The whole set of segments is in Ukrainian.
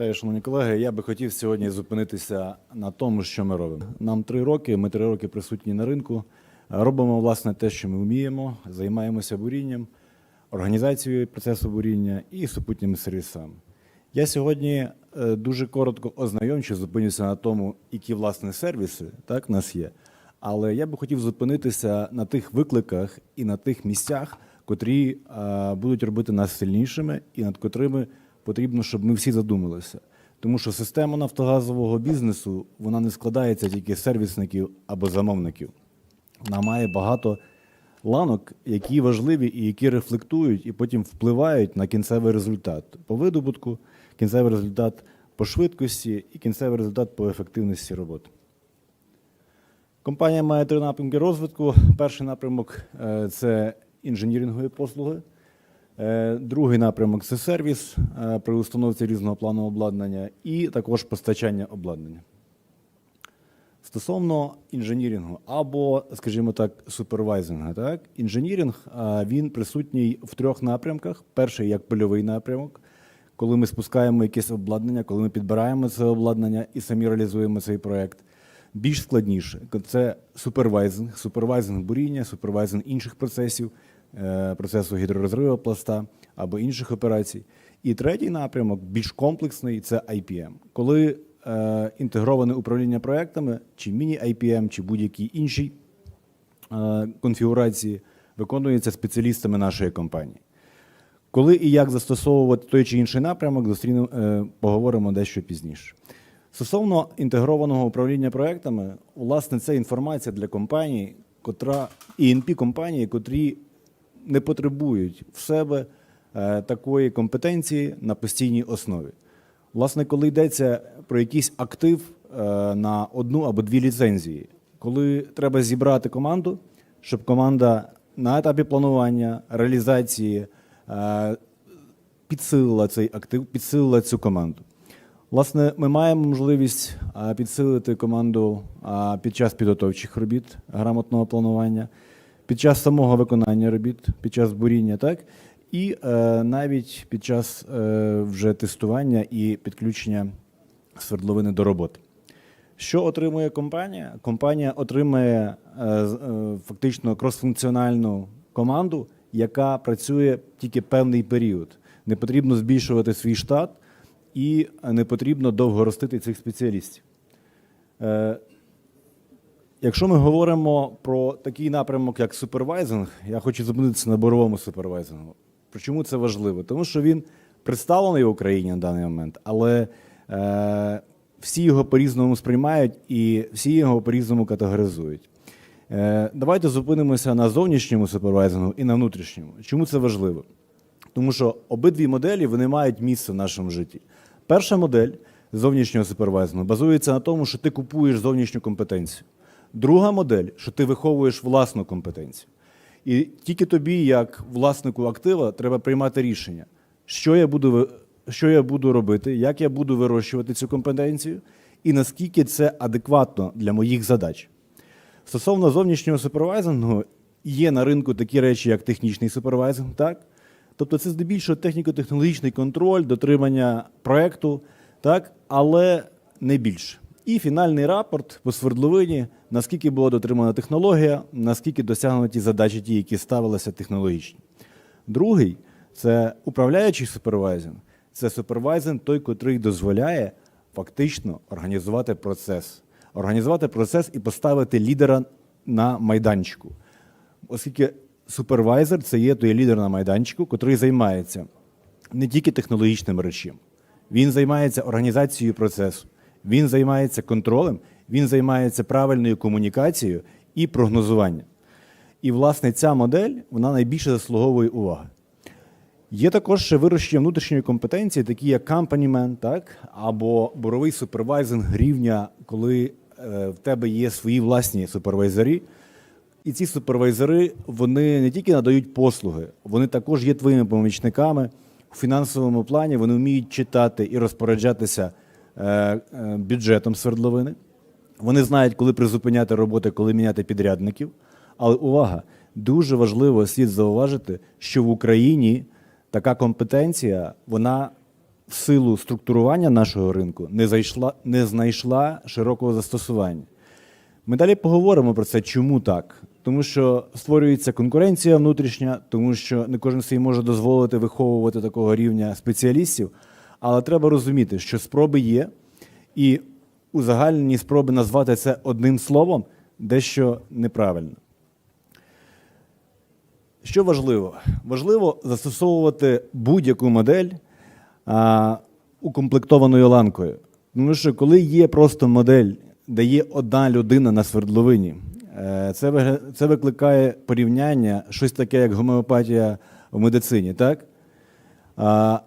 Вітаю, шановні колеги. Я би хотів сьогодні зупинитися на тому, що ми робимо. Нам три роки, ми три роки присутні на ринку. Робимо власне те, що ми вміємо, займаємося бурінням, організацією процесу буріння і супутніми сервісами. Я сьогодні е, дуже коротко ознайомчу, зупинюся на тому, які власне сервіси так нас є. Але я би хотів зупинитися на тих викликах і на тих місцях, котрі е, будуть робити нас сильнішими, і над котрими потрібно, щоб ми всі задумалися. Тому що система нафтогазового бізнесу вона не складається тільки з сервісників або замовників. Вона має багато ланок, які важливі і які рефлектують і потім впливають на кінцевий результат по видобутку, кінцевий результат по швидкості і кінцевий результат по ефективності роботи. Компанія має три напрямки розвитку. Перший напрямок е, це інженірингові послуги. Е, Другий напрямок це сервіс е, при установці різного плану обладнання і також постачання обладнання. Стосовно інженірингу або, скажімо так, супервайзингу, так інженіринг він присутній в трьох напрямках. Перший як польовий напрямок, коли ми спускаємо якесь обладнання, коли ми підбираємо це обладнання і самі реалізуємо цей проект. Більш складніше це супервайзинг, супервайзинг буріння, супервайзинг інших процесів, е, процесу гідророзриву пласта або інших операцій. І третій напрямок, більш комплексний, це IPM. Коли е, інтегроване управління проектами, чи міні-IPM, чи будь-які інші е, конфігурації виконується спеціалістами нашої компанії. Коли і як застосовувати той чи інший напрямок, зустрінемо, е, поговоримо дещо пізніше. Стосовно інтегрованого управління проектами, власне, це інформація для компаній, котра інп компанії, котрі не потребують в себе е, такої компетенції на постійній основі. Власне, коли йдеться про якийсь актив е, на одну або дві ліцензії, коли треба зібрати команду, щоб команда на етапі планування, реалізації е, підсилила цей актив, підсилила цю команду. Власне, ми маємо можливість підсилити команду під час підготовчих робіт, грамотного планування, під час самого виконання робіт, під час буріння, так і е, навіть під час е, вже тестування і підключення свердловини до роботи. Що отримує компанія? Компанія отримує е, е, фактично кросфункціональну команду, яка працює тільки певний період. Не потрібно збільшувати свій штат і не потрібно довго ростити цих спеціалістів. Е, Якщо ми говоримо про такий напрямок, як супервайзинг, я хочу зупинитися на боровому супервайзингу. Чому це важливо? Тому що він представлений в Україні на даний момент, але е, всі його по-різному сприймають і всі його по-різному категоризують. Е, давайте зупинимося на зовнішньому супервайзингу і на внутрішньому. Чому це важливо? Тому що обидві моделі вони мають місце в нашому житті. Перша модель зовнішнього супервайзингу базується на тому, що ти купуєш зовнішню компетенцію. Друга модель, що ти виховуєш власну компетенцію. І тільки тобі, як власнику актива, треба приймати рішення, що я буду, що я буду робити, як я буду вирощувати цю компетенцію, і наскільки це адекватно для моїх задач. Стосовно зовнішнього супервайзингу, є на ринку такі речі, як технічний супервайзинг, так? Тобто це здебільшого техніко-технологічний контроль, дотримання проекту, так? але не більше. І фінальний рапорт по свердловині, наскільки була дотримана технологія, наскільки досягнуті задачі ті, які ставилися технологічні. Другий це управляючий супервайзинг. Це супервайзинг той, котрий дозволяє фактично організувати процес. Організувати процес і поставити лідера на майданчику. Оскільки супервайзер це є той лідер на майданчику, котрий займається не тільки технологічним речем, він займається організацією процесу, він займається контролем, він займається правильною комунікацією і прогнозуванням. І, власне, ця модель вона найбільше заслуговує уваги. Є також ще вирощення внутрішньої компетенції, такі як company так? або буровий супервайзинг рівня, коли е, в тебе є свої власні супервайзери. І ці супервайзери вони не тільки надають послуги, вони також є твоїми помічниками у фінансовому плані. Вони вміють читати і розпоряджатися бюджетом свердловини. Вони знають, коли призупиняти роботи, коли міняти підрядників. Але увага, дуже важливо слід зауважити, що в Україні така компетенція вона в силу структурування нашого ринку не, зайшла, не знайшла широкого застосування. Ми далі поговоримо про це, чому так. Тому що створюється конкуренція внутрішня, тому що не кожен собі може дозволити виховувати такого рівня спеціалістів. Але треба розуміти, що спроби є, і узагальнені спроби назвати це одним словом дещо неправильно. Що важливо? Важливо застосовувати будь-яку модель а, укомплектованою ланкою. Тому що коли є просто модель, де є одна людина на свердловині, е, це, це викликає порівняння, щось таке, як гомеопатія в медицині. Так? А,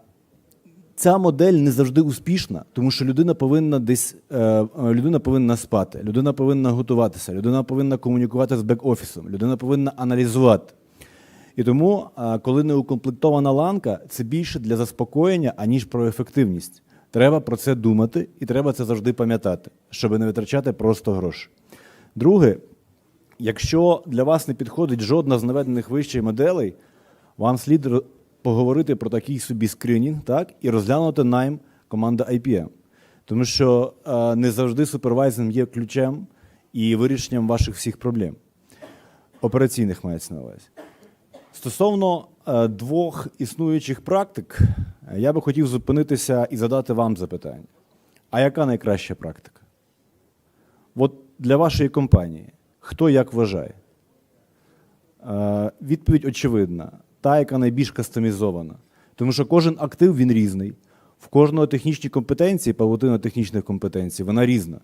ця модель не завжди успішна, тому що людина повинна десь е, е, людина повинна спати, людина повинна готуватися, людина повинна комунікувати з бек-офісом, людина повинна аналізувати. І тому, коли не укомплектована ланка, це більше для заспокоєння, аніж про ефективність. Треба про це думати і треба це завжди пам'ятати, щоб не витрачати просто гроші. Друге, якщо для вас не підходить жодна з наведених вище моделей, вам слід поговорити про такий собі скринінг так, і розглянути найм команди IPM. Тому що е, не завжди супервайзинг є ключем і вирішенням ваших всіх проблем. Операційних мається на увазі. Стосовно е, двох існуючих практик, е, я би хотів зупинитися і задати вам запитання. А яка найкраща практика? От для вашої компанії, хто як вважає? Е, Відповідь очевидна: та, яка найбільш кастомізована. Тому що кожен актив він різний. В кожного технічні компетенції, павутина технічних компетенцій, вона різна.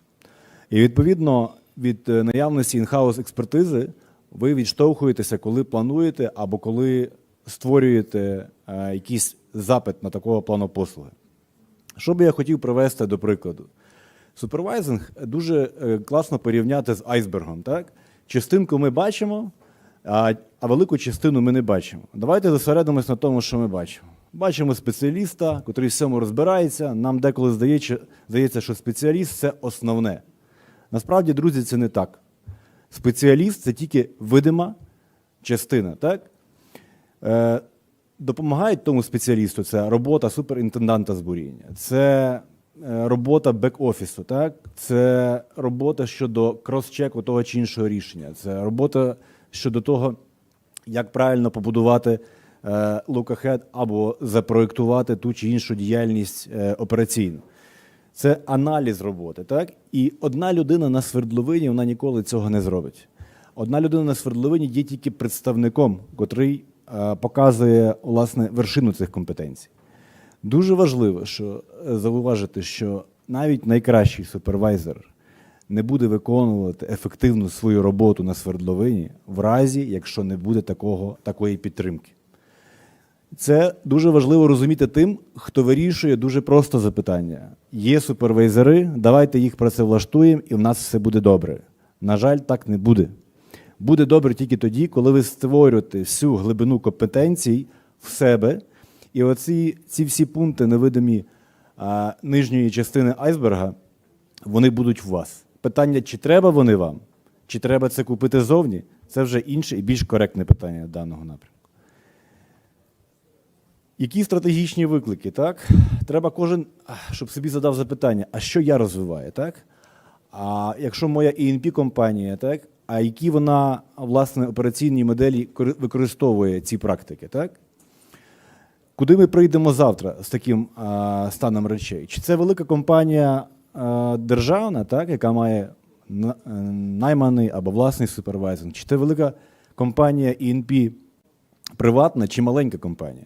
І відповідно від е, наявності інхаус експертизи ви відштовхуєтеся, коли плануєте або коли створюєте е, якийсь запит на такого плану послуги. Що би я хотів привести до прикладу? Супервайзинг дуже е, класно порівняти з айсбергом. Так? Частинку ми бачимо, а, велику частину ми не бачимо. Давайте зосередимось на тому, що ми бачимо. Бачимо спеціаліста, який в всьому розбирається. Нам деколи здається, що спеціаліст це основне. Насправді, друзі, це не так. Спеціаліст це тільки видима частина. Так? Е, тому спеціалісту це робота суперінтенданта з буріння, це е, робота бек-офісу, так? це робота щодо крос-чеку того чи іншого рішення, це робота щодо того, як правильно побудувати е, ahead або запроектувати ту чи іншу діяльність е, операційну. Це аналіз роботи, так? І одна людина на свердловині вона ніколи цього не зробить. Одна людина на свердловині є тільки представником, котрий е, показує власне вершину цих компетенцій. Дуже важливо, що зауважити, що навіть найкращий супервайзер не буде виконувати ефективну свою роботу на свердловині в разі, якщо не буде такого, такої підтримки. Це дуже важливо розуміти тим, хто вирішує дуже просто запитання. Є супервайзери, давайте їх працевлаштуємо, і в нас все буде добре. На жаль, так не буде. Буде добре тільки тоді, коли ви створюєте всю глибину компетенцій в себе, і оці ці всі пункти невидимі а, нижньої частини айсберга, вони будуть у вас. Питання, чи треба вони вам, чи треба це купити зовні, це вже інше і більш коректне питання даного напрямку. Які стратегічні виклики? Так? Треба кожен, щоб собі задав запитання, а що я розвиваю? Так? А якщо моя інп компанія, так? а які вона власне операційні моделі використовує ці практики? Так? Куди ми прийдемо завтра з таким а, станом речей? Чи це велика компанія державна, так, яка має е, найманий або власний супервайзинг? Чи це велика компанія ІНП приватна чи маленька компанія?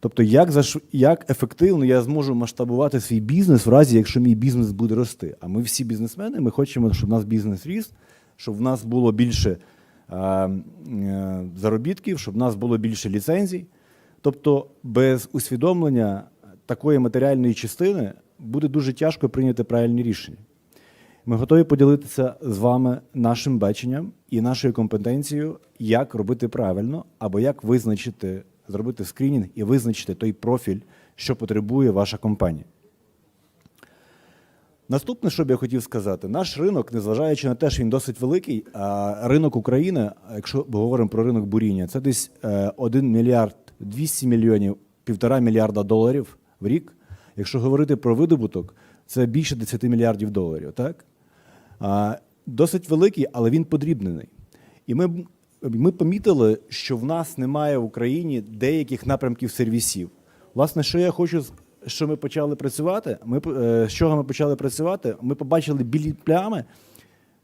Тобто, як, заш... як ефективно я зможу масштабувати свій бізнес в разі, якщо мій бізнес буде рости. А ми всі бізнесмени, ми хочемо, щоб у нас бізнес ріс, щоб в нас було більше е, е, заробітків, щоб в нас було більше ліцензій. Тобто, без усвідомлення такої матеріальної частини буде дуже тяжко прийняти правильні рішення. Ми готові поділитися з вами нашим баченням і нашою компетенцією, як робити правильно, або як визначити, зробити скринінг і визначити той профіль, що потребує ваша компанія. Наступне, що б я хотів сказати, наш ринок, незважаючи на те, що він досить великий, а ринок України, якщо ми говоримо про ринок буріння, це десь е, 1 мільярд 200 мільйонів, півтора мільярда доларів в рік. Якщо говорити про видобуток, це більше 10 мільярдів доларів. Так? Досить великий, але він подрібнений. І ми, ми помітили, що в нас немає в Україні деяких напрямків сервісів. Власне, що я хочу, що ми почали працювати, ми, е, з чого ми почали працювати, ми побачили білі плями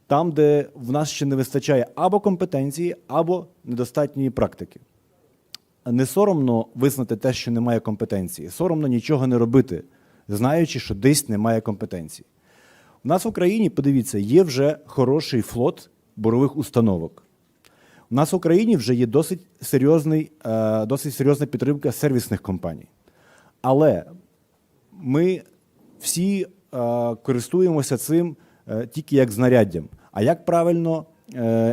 там, де в нас ще не вистачає або компетенції, або недостатньої практики. Не соромно визнати те, що немає компетенції, соромно нічого не робити, знаючи, що десь немає компетенції. У нас в Україні, подивіться, є вже хороший флот борових установок. У нас в Україні вже є досить, серйозний, е, досить серйозна підтримка сервісних компаній. Але ми всі е, користуємося цим е, тільки як знаряддям. А як правильно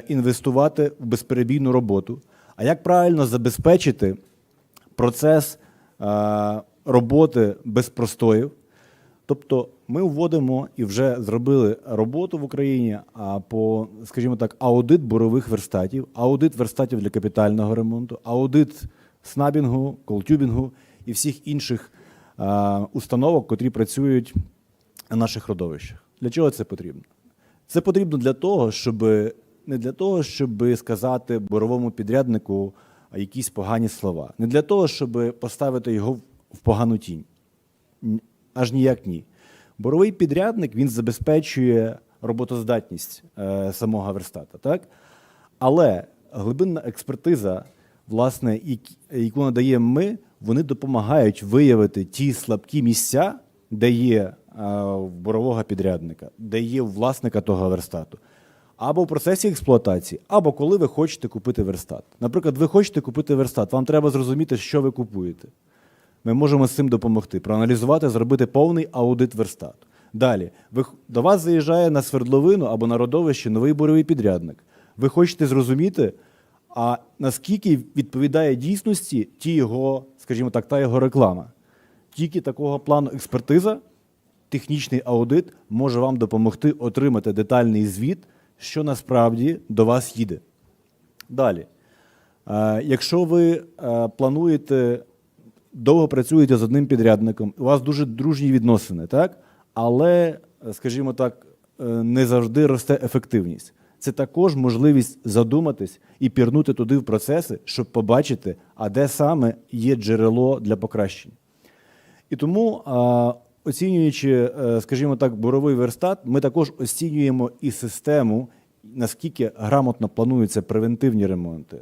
інвестувати в безперебійну роботу? А як правильно забезпечити процес е, роботи без простоїв? Тобто ми вводимо і вже зробили роботу в Україні по, скажімо так, аудит бурових верстатів, аудит верстатів для капітального ремонту, аудит снабінгу, колтюбінгу і всіх інших а, установок, котрі працюють на наших родовищах. Для чого це потрібно? Це потрібно для того, щоб не для того, щоб сказати боровому підряднику якісь погані слова, не для того, щоб поставити його в- погану тінь. Аж ніяк ні. Боровий підрядник він забезпечує роботоздатність е, самого верстата, так? Але глибинна експертиза, власне, яку надаємо ми, вони допомагають виявити ті слабкі місця, де є е, борового підрядника, де є власника того верстату. Або в процесі експлуатації, або коли ви хочете купити верстат. Наприклад, ви хочете купити верстат, вам треба зрозуміти, що ви купуєте. Ми можемо з цим допомогти, проаналізувати, зробити повний аудит верстату. Далі, ви, до вас заїжджає на свердловину або на родовище новий боровий підрядник. Ви хочете зрозуміти, а наскільки відповідає дійсності ті його, скажімо так, та його реклама. Тільки такого плану експертиза, технічний аудит може вам допомогти отримати детальний звіт, що насправді до вас їде. Далі. Е, Якщо ви е, плануєте довго працюєте з одним підрядником, у вас дуже дружні відносини, так? але, скажімо так, е, не завжди росте ефективність. Це також можливість задуматись і пірнути туди в процеси, щоб побачити, а де саме є джерело для покращення. І тому, оцінюючи, е, скажімо так, буровий верстат, ми також оцінюємо і систему, наскільки грамотно плануються превентивні ремонти,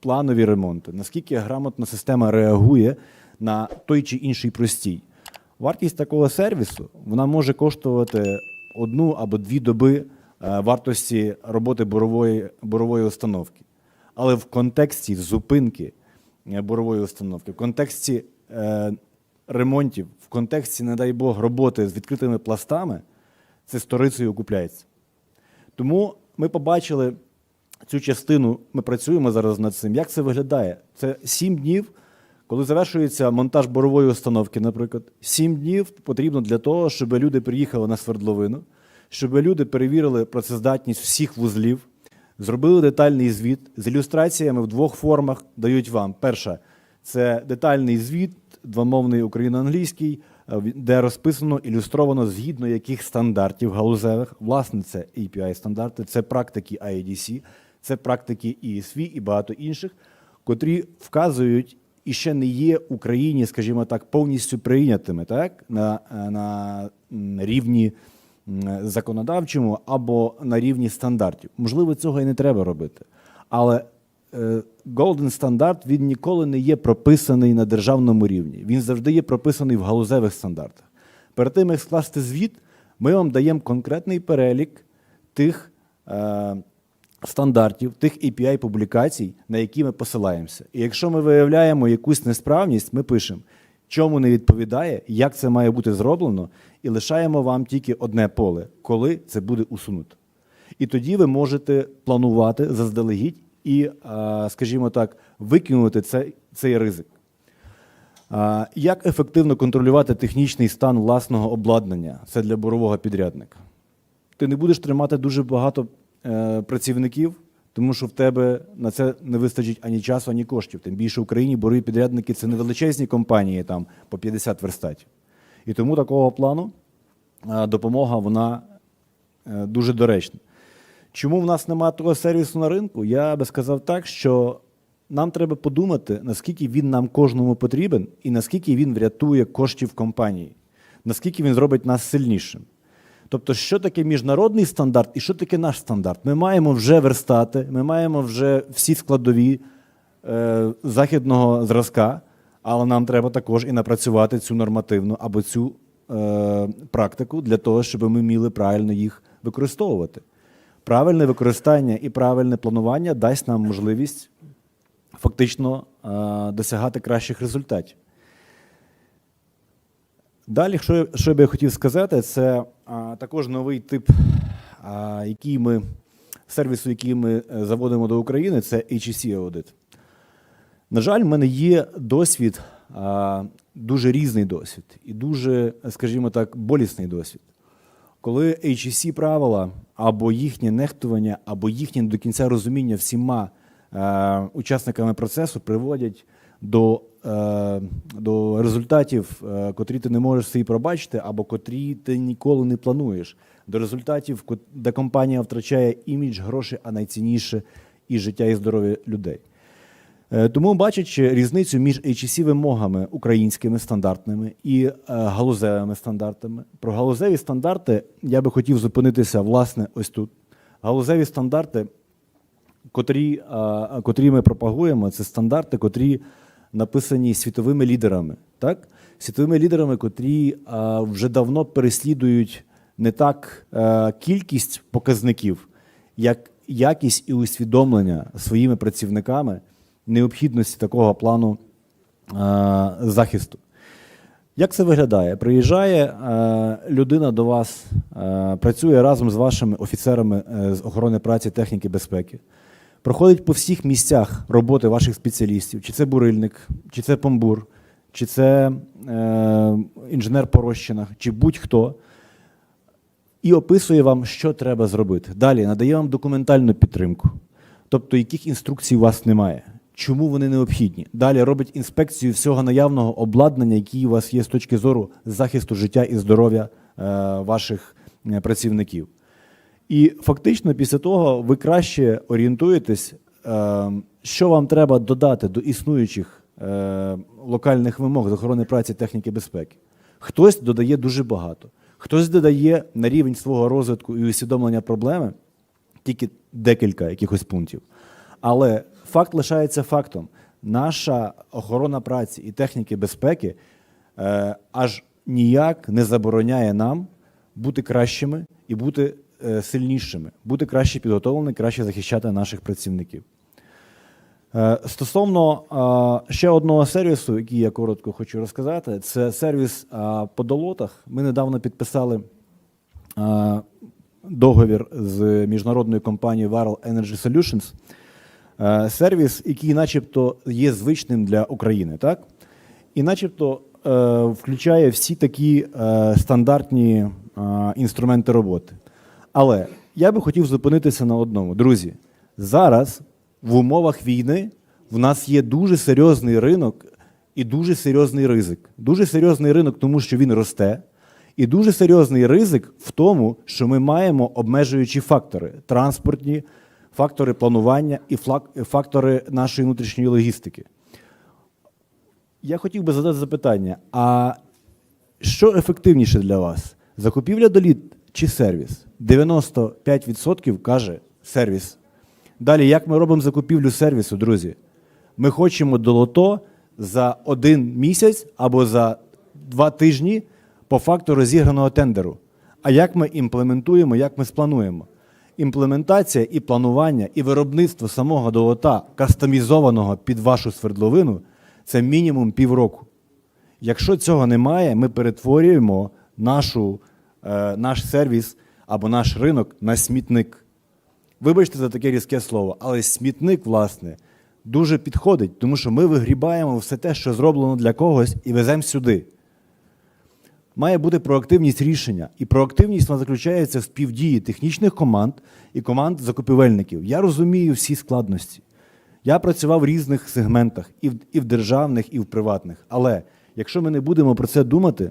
планові ремонти, наскільки грамотно система реагує на той чи інший простій. Вартість такого сервісу вона може коштувати одну або дві доби е, вартості роботи бурової, бурової установки. Але в контексті зупинки е, бурової установки, в контексті ремонтів, контексті, не дай Бог, роботи з відкритими пластами, це сторицею окупляється. Тому ми побачили цю частину, ми працюємо зараз над цим. Як це виглядає? Це сім днів, коли завершується монтаж борової установки, наприклад. Сім днів потрібно для того, щоб люди приїхали на свердловину, щоб люди перевірили працездатність всіх вузлів, зробили детальний звіт з ілюстраціями в двох формах дають вам. Перша це детальний звіт, двомовний україно-англійський, е, де розписано, ілюстровано згідно яких стандартів галузевих. Власне, це API стандарти, це практики IEDC, це практики ESV і багато інших, котрі вказують і ще не є Україні, скажімо так, повністю прийнятими так, на, е, на рівні законодавчому або на рівні стандартів. Можливо, цього і не треба робити. Але Golden стандарт він ніколи не є прописаний на державному рівні. Він завжди є прописаний в галузевих стандартах. Перед тим, як скласти звіт, ми вам даємо конкретний перелік тих е, стандартів, тих API публікацій, на які ми посилаємося. І якщо ми виявляємо якусь несправність, ми пишемо, чому не відповідає, як це має бути зроблено, і лишаємо вам тільки одне поле, коли це буде усунуто. І тоді ви можете планувати заздалегідь і, скажімо так, викинути цей, цей ризик. Як ефективно контролювати технічний стан власного обладнання? Це для борового підрядника. Ти не будеш тримати дуже багато е, працівників, тому що в тебе на це не вистачить ані часу, ані коштів. Тим більше в Україні борові підрядники це не величезні компанії там по 50 верстатів. І тому такого плану е, допомога вона е, дуже доречна. Чому в нас немає того сервісу на ринку? Я би сказав так, що нам треба подумати, наскільки він нам кожному потрібен і наскільки він врятує коштів компанії, наскільки він зробить нас сильнішим. Тобто, що таке міжнародний стандарт і що таке наш стандарт? Ми маємо вже верстати, ми маємо вже всі складові е, західного зразка, але нам треба також і напрацювати цю нормативну або цю е, практику для того, щоб ми вміли правильно їх використовувати. Правильне використання і правильне планування дасть нам можливість фактично е, досягати кращих результатів. Далі, що, що би я хотів сказати, це а, також новий тип, а, який ми, сервісу, який ми е, заводимо до України, це HEC аудит. На жаль, в мене є досвід, а, дуже різний досвід і дуже, скажімо так, болісний досвід. Коли HEC правила або їхнє нехтування, або їхнє до кінця розуміння всіма е, учасниками процесу приводять до, е, до результатів, е, котрі ти не можеш собі пробачити, або котрі ти ніколи не плануєш. До результатів, де компанія втрачає імідж, гроші, а найцінніше і життя і здоров'я людей. Е, Тому, бачачи різницю між HEC вимогами українськими стандартними і е, галузевими стандартами, про галузеві стандарти я би хотів зупинитися власне ось тут. Галузеві стандарти, котрі, е, котрі ми пропагуємо, це стандарти, котрі написані світовими лідерами. Так? Світовими лідерами, котрі е, вже давно переслідують не так е, кількість показників, як якість і усвідомлення своїми працівниками необхідності такого плану е, захисту. Як це виглядає? Приїжджає е, людина до вас, е, працює разом з вашими офіцерами з охорони праці техніки безпеки, проходить по всіх місцях роботи ваших спеціалістів, чи це бурильник, чи це помбур, чи це інженер по розчинах, чи будь-хто, і описує вам, що треба зробити. Далі надає вам документальну підтримку, тобто яких інструкцій у вас немає. Чому вони необхідні? Далі робить інспекцію всього наявного обладнання, які у вас є з точки зору захисту життя і здоров'я е, ваших е, працівників. І фактично після того ви краще орієнтуєтесь, е, що вам треба додати до існуючих локальних вимог з охорони праці техніки безпеки. Хтось додає дуже багато, хтось додає на рівень свого розвитку і усвідомлення проблеми тільки декілька якихось пунктів. Але факт лишається фактом. Наша охорона праці і техніки безпеки е, аж ніяк не забороняє нам бути кращими і бути е, сильнішими, бути краще підготовленими, краще захищати наших працівників. Е, Стосовно е, ще одного сервісу, який я коротко хочу розказати, це сервіс е, по долотах. Ми недавно підписали е, договір з міжнародною компанією Viral Energy Solutions. Е, Сервіс, який начебто є звичним для України, так? І начебто е, включає всі такі е, стандартні інструменти роботи. Але я би хотів зупинитися на одному. Друзі, зараз в умовах війни в нас є дуже серйозний ринок і дуже серйозний ризик. Дуже серйозний ринок, тому що він росте, і дуже серйозний ризик в тому, що ми маємо обмежуючі фактори транспортні, фактори планування і фактори нашої внутрішньої логістики. Я хотів би задати запитання: а що ефективніше для вас? Закупівля доліт чи сервіс? 95% каже сервіс. Далі, як ми робимо закупівлю сервісу, друзі? Ми хочемо долото за один місяць або за два тижні по факту розіграного тендеру. А як ми імплементуємо, як ми сплануємо? Імплементація і планування, і виробництво самого долота, кастомізованого під вашу свердловину, це мінімум півроку. Якщо цього немає, ми перетворюємо нашу, е, наш сервіс або наш ринок на смітник. Вибачте за таке різке слово, але смітник, власне, дуже підходить, тому що ми вигрібаємо все те, що зроблено для когось, і веземо сюди. Має бути проактивність рішення. І проактивність вона заключається в співдії технічних команд і команд закупівельників. Я розумію всі складності. Я працював в різних сегментах, і в, і в державних, і в приватних. Але якщо ми не будемо про це думати,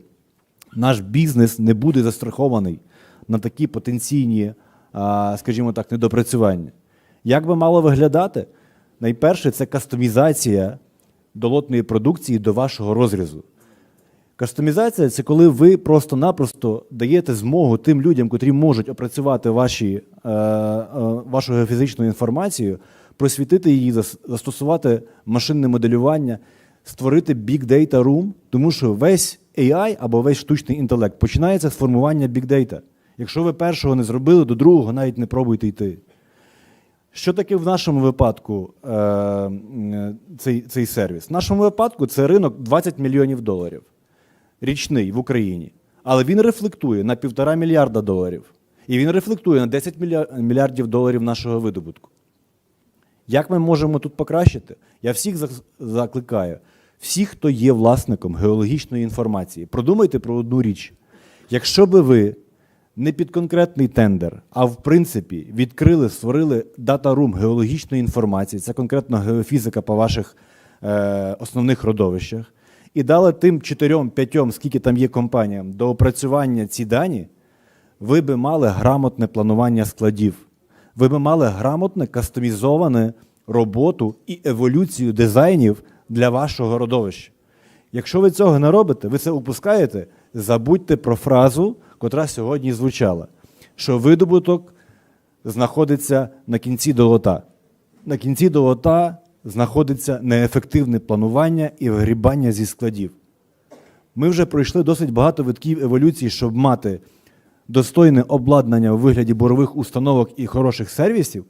наш бізнес не буде застрахований на такі потенційні, скажімо так, недопрацювання. Як би мало виглядати? Найперше, це кастомізація долотної продукції до вашого розрізу. Кастомізація це коли ви просто-напросто даєте змогу тим людям, котрі можуть опрацювати ваші, е, е, вашу геофізичну інформацію, просвітити її, застосувати машинне моделювання, створити Big Data Room, тому що весь AI або весь штучний інтелект починається з формування Big Data. Якщо ви першого не зробили, до другого навіть не пробуйте йти. Що таке в нашому випадку е, цей, цей сервіс? В нашому випадку це ринок 20 мільйонів доларів річний в Україні. Але він рефлектує на півтора мільярда доларів. І він рефлектує на 10 мільярдів доларів нашого видобутку. Як ми можемо тут покращити? Я всіх закликаю, всі, хто є власником геологічної інформації, продумайте про одну річ. Якщо би ви не під конкретний тендер, а в принципі відкрили, створили дата-рум геологічної інформації, це конкретно геофізика по ваших е, основних родовищах, і дали тим чотирьом, п'ятьом, скільки там є компаніям, до опрацювання ці дані, ви би мали грамотне планування складів. Ви би мали грамотне кастомізоване роботу і еволюцію дизайнів для вашого родовища. Якщо ви цього не робите, ви це упускаєте, забудьте про фразу, котра сьогодні звучала, що видобуток знаходиться на кінці долота. На кінці долота знаходиться неефективне планування і вигрібання зі складів. Ми вже пройшли досить багато витків еволюції, щоб мати достойне обладнання у вигляді борових установок і хороших сервісів,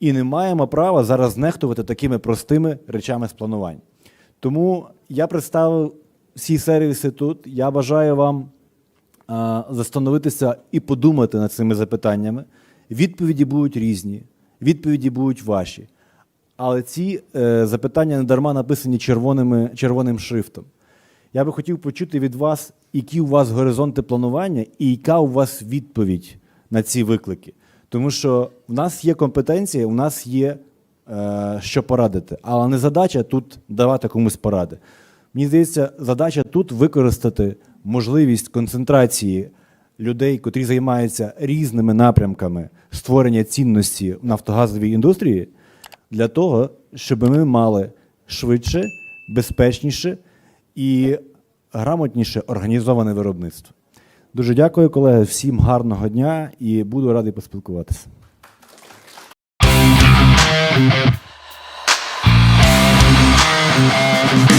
і не маємо права зараз нехтувати такими простими речами з планувань. Тому я представив всі сервіси тут. Я бажаю вам застановитися і подумати над цими запитаннями. Відповіді будуть різні, відповіді будуть ваші. Але ці е, запитання не дарма написані червоними, червоним шрифтом. Я би хотів почути від вас, які у вас горизонти планування і яка у вас відповідь на ці виклики. Тому що в нас є компетенція, у нас є е, що порадити, але не задача тут давати комусь поради. Мені здається, задача тут використати можливість концентрації людей, котрі займаються різними напрямками створення цінності в нафтогазовій індустрії, для того, щоб ми мали швидше, безпечніше і грамотніше організоване виробництво. Дуже дякую, колеги. Всім гарного дня і буду радий поспілкуватися. Thank you.